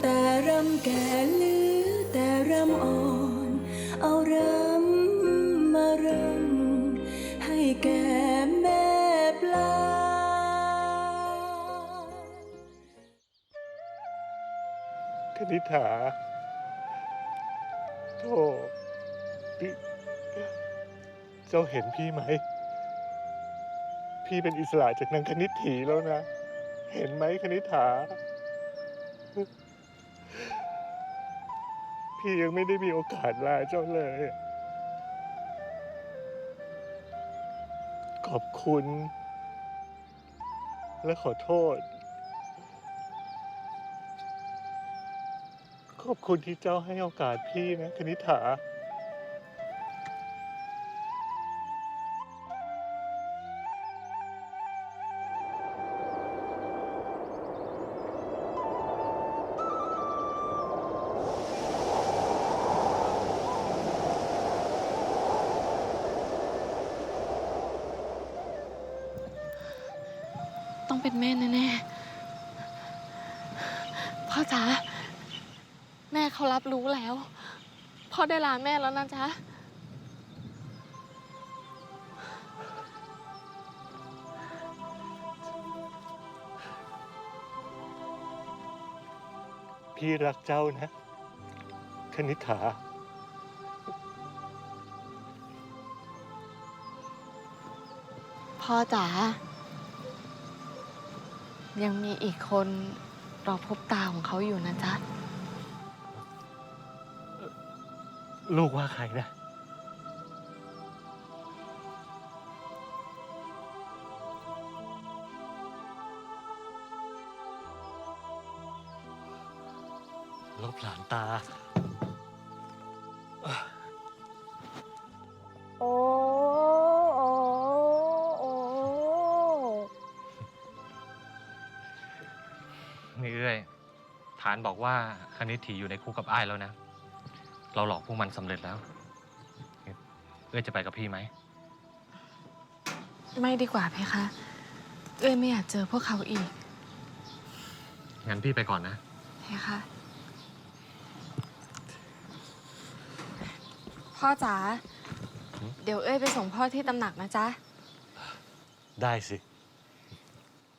แต่รำแก่ลือแต่รำอ่อน เอารำมารำให้แก่แม่ปลา คณิษฐาโธ่พี่เจ้าเห็นพี่ไหม พี่เป็นอิสระจากนางคณิตถีแล้วนะ เห็นไหมคณิษฐา พี่ยังไม่ได้มีโอกาสลาเจ้าเลย ขอบคุณ และขอโทษ ขอบคุณที่เจ้าให้โอกาสพี่นะคณิ t า ได้ลาแม่แล้วนะจ๊ะ พี่รักเจ้านะ คณิษฐา พ่อจ๋า ยังมีอีกคนรอพบตาของเขาอยู่นะจ๊ะ ลูกว่าใครนะ ลบหลานตา โอ้โอ้โอ้นี่เอ้ยฐานบอกว่าคณิตถีอยู่ในคุกกับอ้ายแล้วนะ เราหลอกพวกมันสำเร็จแล้ว เอ้ยจะไปกับพี่ไหม ไม่ดีกว่าเพคะ เอ้ยไม่อยากเจอพวกเขาอีกงั้นพี่ไปก่อนนะ เพคะ พ่อจ๋า หืม เดี๋ยวเอ้ยไปส่งพ่อที่ตำหนักนะจ๊ะ ได้สิ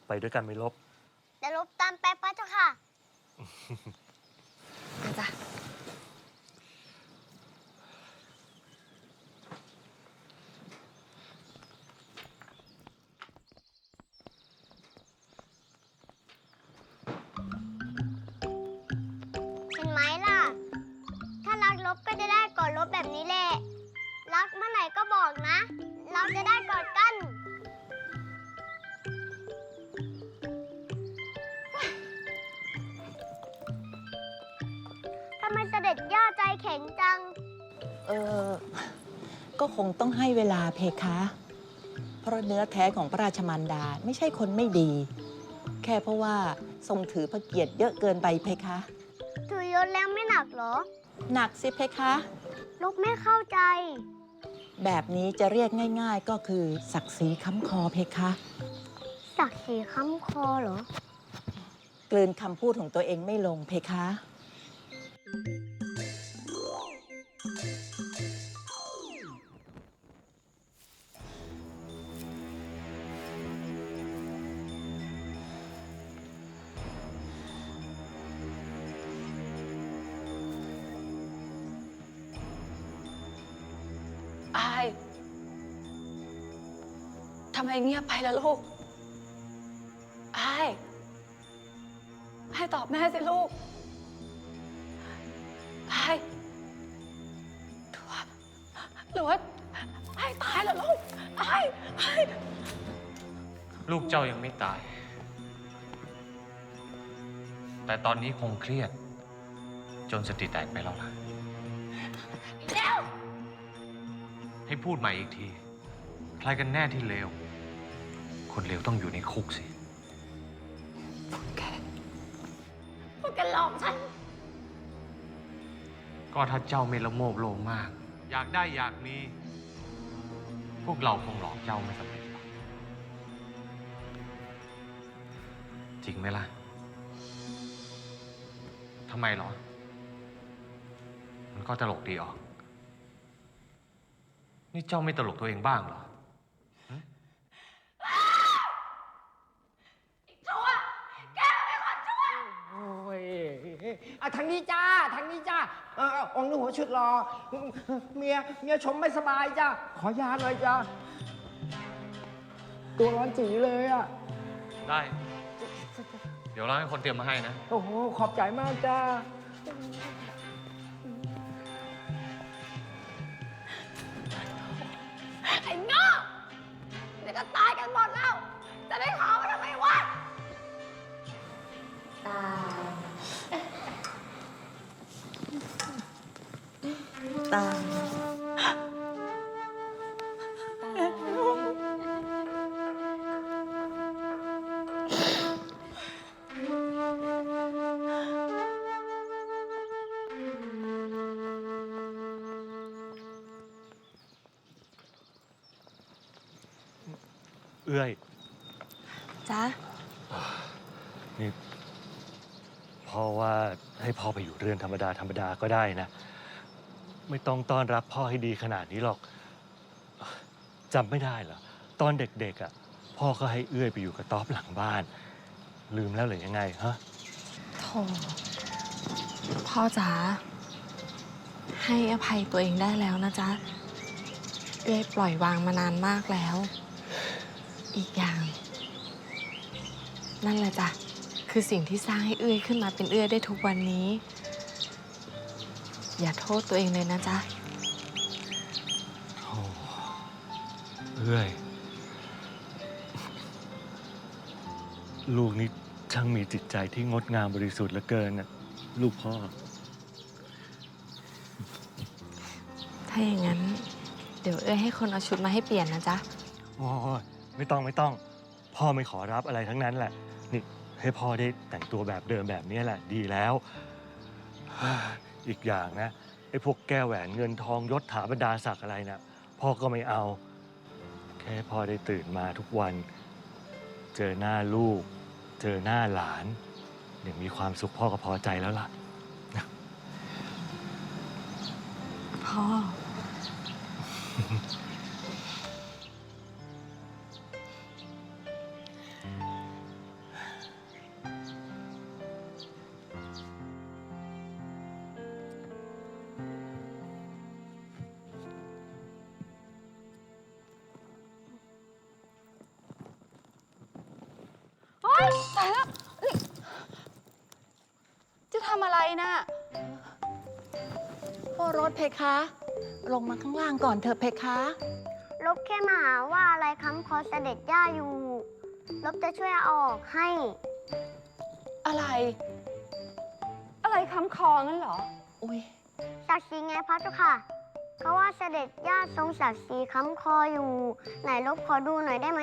ไปด้วยกันไม่ลบเดี๋ยวลบตามไปพระเจ้าค่ะนะ บอกนะ เราจะได้กอดกัน ทำไมเสด็จย่าใจแข็งจัง เออ ก็คงต้องให้เวลาเพคะ เพราะเนื้อแท้ของพระราชมารดาไม่ใช่คนไม่ดี แค่เพราะว่าทรงถือพระเกียรติเยอะเกินไปเพคะ ถือยศแล้วไม่หนักเหรอ หนักสิเพคะลบไม่เข้าใจ แบบนี้จะเรียกง่าย ๆ ก็คือศักดิ์ศรีค้ำคอเพคะ ศักดิ์ศรีค้ำคอเหรอ กลืนคำพูดของตัวเองไม่ลงเพคะ ทำไมเงียบไปล่ะลูกอายให้ตอบแม่สิลูกอายหรือว่าหรือว่าอายตายแล้วลูกอายอายลูกเจ้ายังไม่ตาย แต่ตอนนี้คงเครียด จนสติแตกไปแล้วล่ะ ให้พูดใหม่อีกที ใครกันแน่ที่เลว คนเลวต้องอยู่ในคุกสิแก พวกแกหลอกฉัน ก็ถ้าเจ้าไม่ละโมบโลภมาก อยากได้อยากมี พวกเราคงหลอกเจ้าไม่สำเร็จหรอกจริงไหมล่ะ ทำไมเหรอ มันก็ตลกดีออก นี่เจ้าไม่ตลกตัวเองบ้างเหรอโอ้ยอะทางนี้จ้าทางนี้จ้าเออองค์หนูหัวชุดรอ เมียเมียชมไม่สบายจ้าขอยาหน่อยจ้าตัวร้อนจีเลยอะได้ เดี๋ยวเราให้คนเตรียมมาให้นะ โอ้โหขอบใจมากจ้า เดี๋ยวก็ตายกันหมดแล้ว จะได้ขอมาทำไมวะ ตาเอื้อยจ๊ะนี่พ่อว่าให้พ่อไปอยู่เรือนธรรมดาธรรมดาก็ได้นะ ไม่ต้องต้อนรับพ่อให้ดีขนาดนี้หรอกจำไม่ได้เหรอ ตอนเด็กๆอะพ่อก็ให้เอื้อยไปอยู่กับต๊อบหลังบ้าน ลืมแล้วหรือยังไงฮะ โถพ่อจ๋าให้อภัยตัวเองได้แล้วนะจ๊ะเอ้ยปล่อยวางมานานมากแล้ว อีกอย่าง นั่นแหละจ้ะ คือสิ่งที่สร้างให้เอื้อยขึ้นมาเป็นเอื้อยได้ทุกวันนี้ อย่าโทษตัวเองเลยนะจ๊ะ โอ้เอ้ยลูกนี่ช่างมีจิตใจที่งดงามบริสุทธิ์เหลือเกินนะลูกพ่อ ถ้าอย่างนั้น เดี๋ยวเอ้ยให้คนเอาชุดมาให้เปลี่ยนนะจ๊ะ โอ้ย ไม่ต้องไม่ต้อง พ่อไม่ขอรับอะไรทั้งนั้นแหละ นี่ให้พ่อได้แต่งตัวแบบเดิมแบบนี้แหละดีแล้ว อีกอย่างนะไอ้พวกแก้วแหวนเงินทองยศถาบรรดาศักดิ์อะไรนะ่ะพ่อก็ไม่เอา แค่พ่อได้ตื่นมาทุกวัน เจอหน้าลูก เจอหน้าหลานอย่างมีความสุขพ่อก็พอใจแล้วล่ะพ่อ พ่อรถเพคะ ลงมาข้างล่างก่อนเถอะเพคะ ลบแค่มาหาว่าอะไรค้ำคอเสด็จย่าอยู่ ลบจะช่วยเอาออกให้ อะไร อะไรค้ำคองั้นเหรอ อุ้ยศักดิ์ศรีไงพระเจ้าค่ะเขาว่าเสด็จย่าทรงศักดิ์ศรีค้ำคออยู่ ไหนลบขอดูหน่อยได้ไหม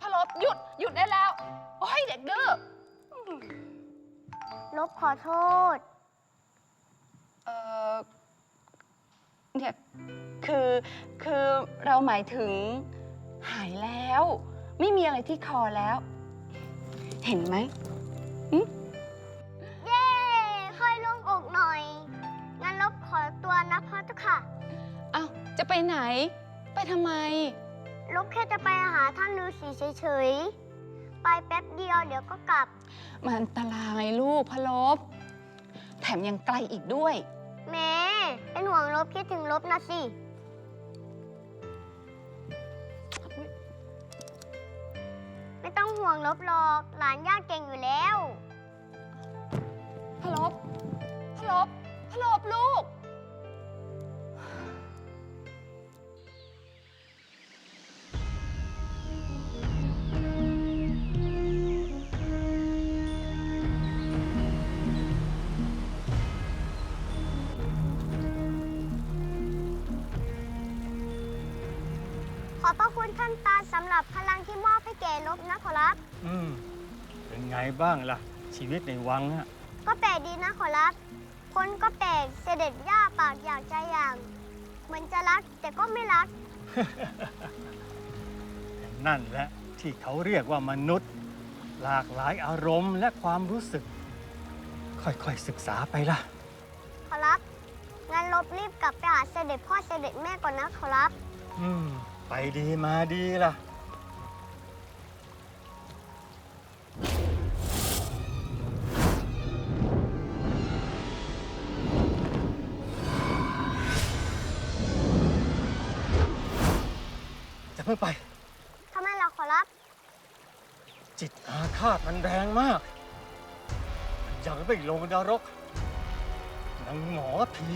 พะลบหยุดหยุดได้แล้ว โอ้ยเด็กดื้อ ลบขอโทษ เออ เนี่ยคือคือเราหมายถึงหายแล้ว ไม่มีอะไรที่คอแล้ว เห็นไหมเย้ค่อยโล่งอกหน่อย งั้นลบขอตัวนะพระเจ้าค่ะอ้าวจะไปไหน ไปทำไม ลบแค่จะไปหาท่านฤาษีเฉยๆ ไปแป๊บเดียวเดี๋ยวก็กลับ มันอันตรายลูกพะลบ แถมยังไกลอีกด้วย แม่เป็นห่วงลบคิดถึงลบนะสิ ไม่ต้องห่วงลบหรอก หลานย่าเก่งอยู่แล้ว พลบ พลบ พลบลูก อบพระคุณท่านตาสำหรับพลังที่มอบให้แก่ลบนะขอรับ อืม เป็นไงบ้างล่ะ ชีวิตในวังอะก็แปลกดีนะขอรับ คนก็แปลกเสด็จย่าปากอยากใจอย่าง เหมือนจะรักแต่ก็ไม่รัก นั่นแหละที่เขาเรียกว่ามนุษย์ หลากหลายอารมณ์และความรู้สึก ค่อยๆศึกษาไปล่ะ ขอรับ งั้นลบรีบกลับไปหาเสด็จพ่อเสด็จแม่ก่อนนะขอรับ อืม ไปดีมาดีล่ะ จะเพิ่งไป ทำไมล่ะขอรับ จิตอาฆาตมันแรงมาก อยากไปลงนรกนางหมอผี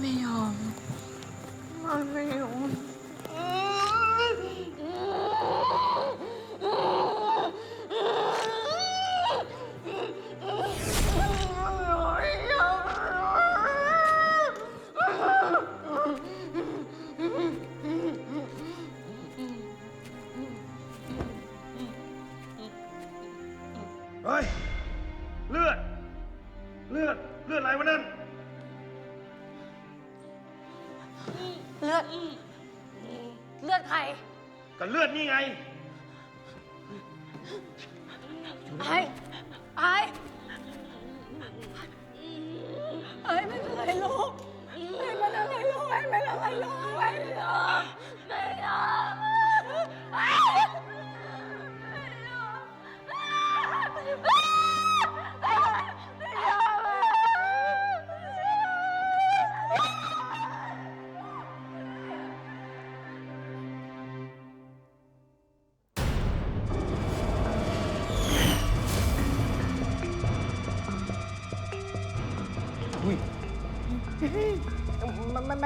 ไม่ยอมไม่ยอม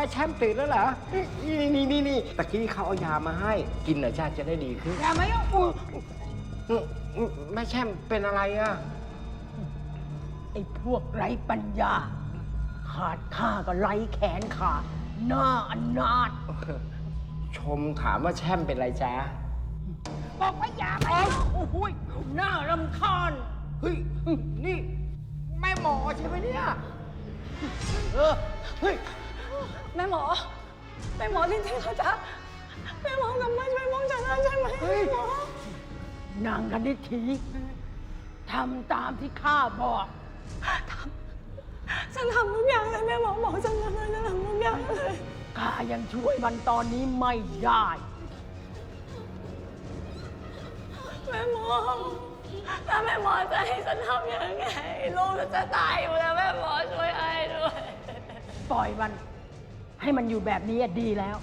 แม่แช่มตื่นแล้วเหรอ นี่นี่นี่นี่ตะกี้เขาเอายามาให้ กินหน่อยจ้าจะได้ดีขึ้นยาไหมอะแม่แช่มเป็นอะไรอะ ไอ้พวกไร้ปัญญา ขาดข้าก็ไร้แขนขาดหน้าอนาถชมถามว่าแช่มเป็นอะไรจ้าบอกว่าอย่าไปโอ้โหยหน้ารำคาญเฮ้ย นี่ แม่หมอใช่ไหมเนี่ย เออ เฮ้ย แม่หมอ แม่หมอจริงๆเหรอจ๊ะแม่หมอกลับมาช่วยมองจากนั้นใช่ไหมเฮ้ยแม่หมอนางกันนิทีทำตามที่ข้าบอกฉันทำทุกอย่างเลยแม่หมอบอกฉันทำเลยฉันทำทุกอย่างเลยข้ายังช่วยมันตอนนี้ไม่ได้ แม่หมอถ้าแม่หมอจะให้ฉันทำยังไงลูกฉันจะตายอยู่แล้วแม่หมอช่วยไอ้ด้วย ปล่อยมัน ให้มันอยู่แบบนี้ดีแล้ว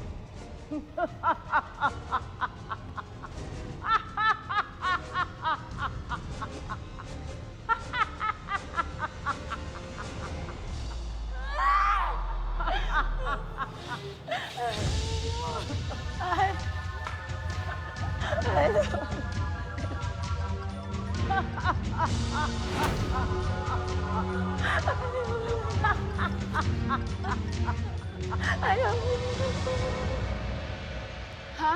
ฮะ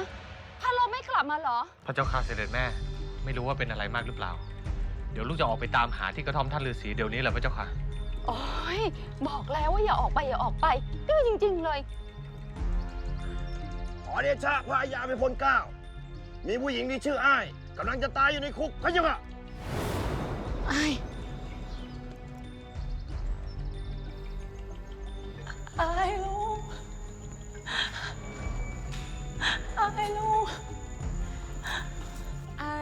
พาโลไม่กลับมาเหรอ พระเจ้าข้าเสด็จแม่ ไม่รู้ว่าเป็นอะไรมากหรือเปล่า เดี๋ยวลูกจะออกไปตามหาที่กระท่อมท่านฤาษีเดี๋ยวนี้แหละพระเจ้าค่ะ โอ้ยบอกแล้วว่าอย่าออกไปอย่าออกไปดื้อจริง ๆ เลย ขอเดชะพระยาเป็นคนเกล้า มีผู้หญิงที่ชื่ออ้ายกำลังจะตายอยู่ในคุกพระเจ้าค่ะ ไอ้ไอ้ลูกไอ้ลูกไอ้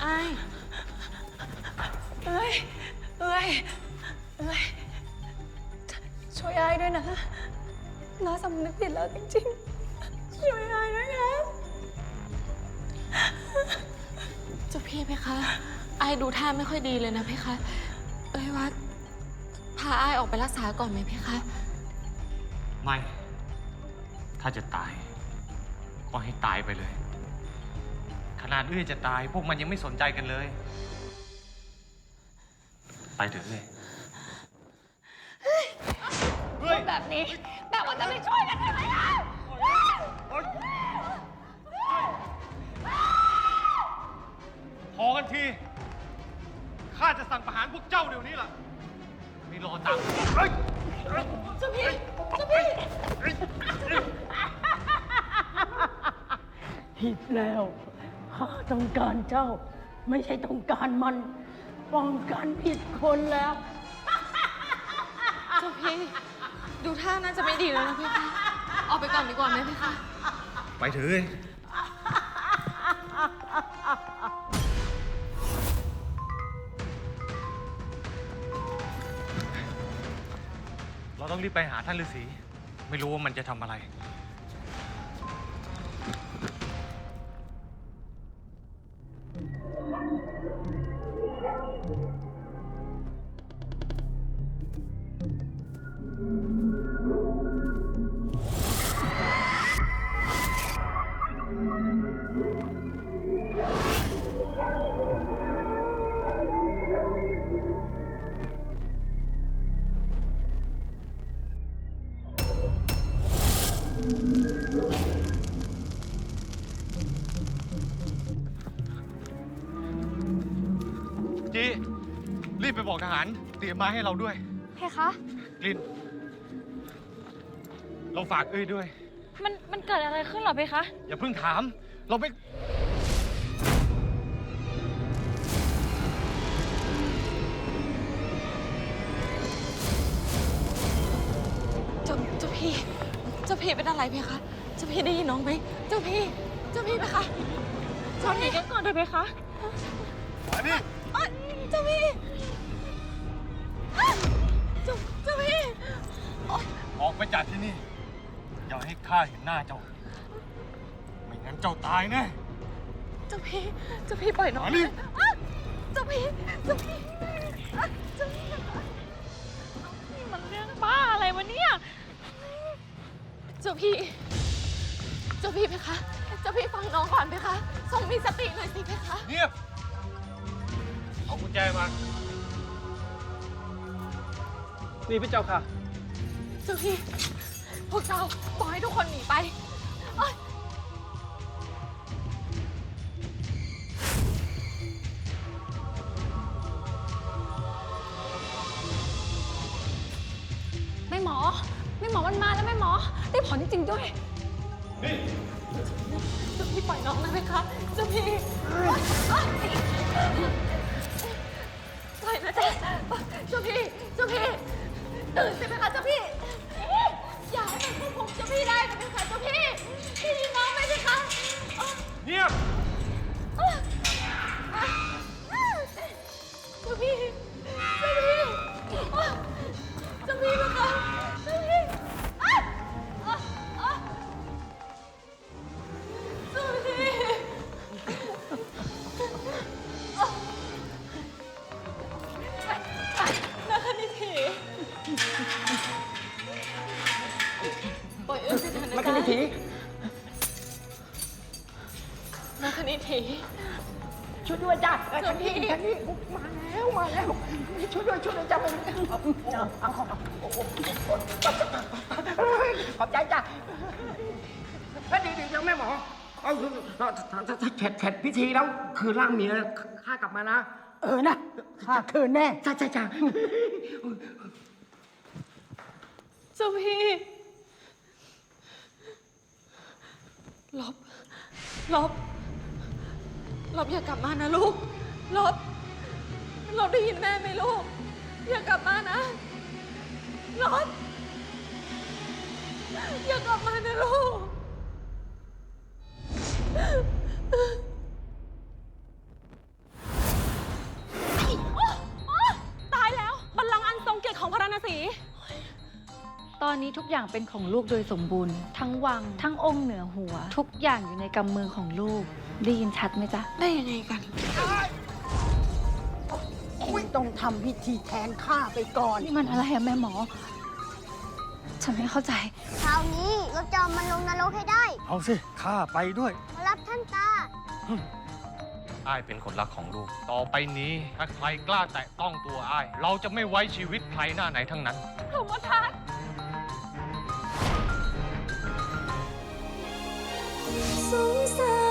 ไอ้เอ้ยเอ้ยเอ้ยช่วยไอ้ด้วยนะน้าสำนึกผิดแล้วจริงๆ ช่วยไอ้ด้วยนะเจ้าพี่เพคะ ไอ้ดูท่าไม่ค่อยดีเลยนะเพคะ เอ้ยว่า พาไอ้ออกไปรักษาก่อนไหมเพคะ ไม่ ถ้าจะตาย ก็ให้ตายไปเลย ขนาดเอื้อยจะตาย พวกมันยังไม่สนใจกันเลย ไปเถอะเอื้อยแบบนี้แบบว่าจะไม่ช่วยกันใช่ไหมอะพอกันที ข้าจะสั่งประหารพวกเจ้าเดี๋ยวนี้ล่ะไม่ รอตังค์เฮ้ยเจ้าพี่เจ้าพี่ผิดแล้วข้าต้องการเจ้า ไม่ใช่ต้องการมัน ป้องกันผิดคนแล้ว เจ้าพี่ดูท่าน่าจะไม่ดีแล้วนะพี่คะออกไปก่อนดีกว่าไหมพี่คะ ไปเถอะ รีบไปหาท่านฤาษีไม่รู้ว่ามันจะทำอะไรารเตรียมมาให้เราด้วย เพคะลิน เราฝากเอ้ยด้วย มันมันเกิดอะไรขึ้นเหรอพี่คะ อย่าเพิ่งถาม เราไม่เจ้าเจ้าพี่ เจ้าพี่เป็นอะไรเพคะ เจ้าพี่ได้ยินน้องไหม เจ้าพี่ เจ้าพี่เพคะ เจ้าพี่กันก่อนเถอะเพคะ มานี่เอ้ยเจ้าพี่ เอ้ยเจ้าเจ้าพี่โอ๊ยออกไปจากที่นี่ อย่าให้ข้าเห็นหน้าเจ้า ไม่งั้นเจ้าตายแน่ เจ้าพี่เจ้าพี่ปล่อยน้องมานี่เอ้ยเจ้าพี่เจ้าพี่เอ้ยเจ้าพี่นี่มันเรื่องบ้าอะไรวะเนี่ยเจ้าพี่เจ้าพี่เพคะเจ้าพี่ฟังน้องก่อนเพคะทรงมีสติหน่อยสิเพคะ เงียบ เอากุญแจมา นี่พี่เจ้าค่ะ เจ้าพี่ พวกเราบอกให้ทุกคนหนีไปเอ้ยแม่หมอ แม่หมอมันมาแล้วแม่หมอ ได้ผลจริงๆด้วย เจ้าพี่ปล่อยน้องนะเพคะ เจ้าพี่เอ้ยปล่อยนะจ๊ะเจ้าพี่ เจ้าพี่ ตื่นสิเพคะเจ้าพี่ อย่าให้มันควบคุมเจ้าพี่ได้นะเพคะเจ้าพี่ พี่ยินน้องไหมเพคะเอ้ยเงียบเจ้าพี่ ปล่อยเอื้อสิเถอะนะมาจ๊ะกันทีนาคณิธีช่วยด้วยจ้ะเจ้าพี่ทางนี้มาแล้วมาแล้วช่วยด้วยช่วยด้วยจ้ะมันเอาขอบขอบใจจ้ะเฮ้ยเดี๋ยวเดี๋ยวแม่หมอเอาถ้าถ้าถ้าเข็ดเข็ดพิธีแล้วคือร่างเมียข้ากลับมานะเออนะข้าคืนแน่ใช่ใช่จ้ะเจ้าพี่ ลบ ลบ ลบอย่ากลับมานะลูก ลบ ลบได้ยินแม่ไหมลูก ทุกอย่างเป็นของลูกโดยสมบูรณ์ ทั้งวัง ทั้งองค์เหนือหัว ทุกอย่างอยู่ในกำมือของลูก ได้ยินชัดไหมจ๊ะ ได้ยังไงกันต้องทำพิธีแทนข้าไปก่อน นี่มันอะไรอะแม่หมอ ฉันไม่เข้าใจ คราวนี้เราจะเอามันลงนรกให้ได้ เอาสิ ข้าไปด้วยขอรับท่านตา อ้ายเป็นคนรักของลูก ต่อไปนี้ถ้าใครกล้าแตะต้องตัวอ้าย เราจะไม่ไว้ชีวิตใครหน้าไหนทั้งนั้นธรรมทัศ 送散